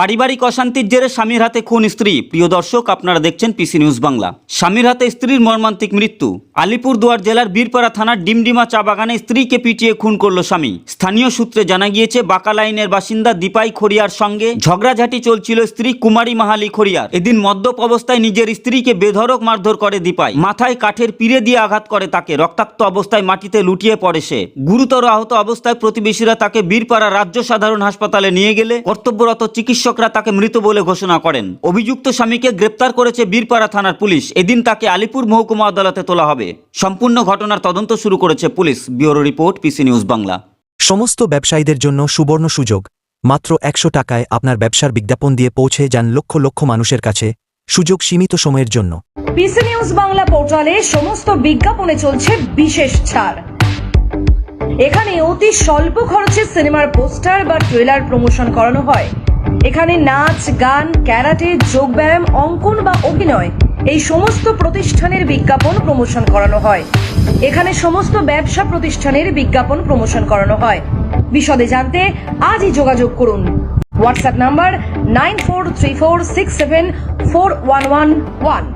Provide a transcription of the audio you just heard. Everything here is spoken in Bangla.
পারিবারিক অশান্তির জেরে স্বামীর হাতে খুন স্ত্রী। প্রিয় দর্শক, আপনারা দেখছেন পিসি নিউজ বাংলা। স্বামীর হাতে স্ত্রীর মর্মান্তিক মৃত্যু। আলিপুরদুয়ার জেলার বীরপাড়া থানার ডিমডিমা চা বাগানে স্ত্রীকে পিটিয়ে খুন করল স্বামী। স্থানীয় সূত্রে জানা গিয়েছে, বাঁকা লাইনের বাসিন্দা দীপাই খড়িয়ার সঙ্গে ঝগড়াঝাটি চলছিল স্ত্রী কুমারী মাহালি খড়িয়ার। এদিন মদ্যপ অবস্থায় নিজের স্ত্রীকে বেধড়ক মারধর করে দীপাই। মাথায় কাঠের পিড়ে দিয়ে আঘাত করে তাকে। রক্তাক্ত অবস্থায় মাটিতে লুটিয়ে পড়ে সে। গুরুতর আহত অবস্থায় প্রতিবেশীরা তাকে বীরপাড়া রাজ্য সাধারণ হাসপাতালে নিয়ে গেলে কর্তব্যরত চিকিৎসকরা তাকে মৃত বলে ঘোষণা করেন। অভিযুক্ত স্বামীকে গ্রেপ্তার করেছে বীরপাড়া থানার পুলিশ। এদিন তাকে আলিপুর মহকুমা আদালতে তোলা হবে। সম্পূর্ণ ঘটনার তদন্ত শুরু করেছে police. Bureau report PC news Bangla. সমস্ত ব্যবসায়ীদের জন্য সুবর্ণ সুযোগ। মাত্র একশো টাকায় আপনার ব্যবসার বিজ্ঞাপন দিয়ে পৌঁছে যান লক্ষ লক্ষ মানুষের কাছে। সুযোগ সীমিত সময়ের জন্য। পিসি নিউজ বাংলা পোর্টালে সমস্ত বিজ্ঞাপনে চলছে বিশেষ ছাড়। এখানে অতি স্বল্প খরচে সিনেমার পোস্টার বা ট্রেলার প্রমোশন করানো হয়। এখানে নাচ, গান, ক্যারাটে, যোগব্যায়াম, অঙ্কন বা অভিনয় এই সমস্ত প্রতিষ্ঠানের বিজ্ঞাপন প্রমোশন করানো হয়। এখানে সমস্ত ব্যবসা প্রতিষ্ঠানের বিজ্ঞাপন প্রমোশন করানো হয়। বিশদে জানতে আজই যোগাযোগ করুন। WhatsApp number nine four three four six seven four one one one.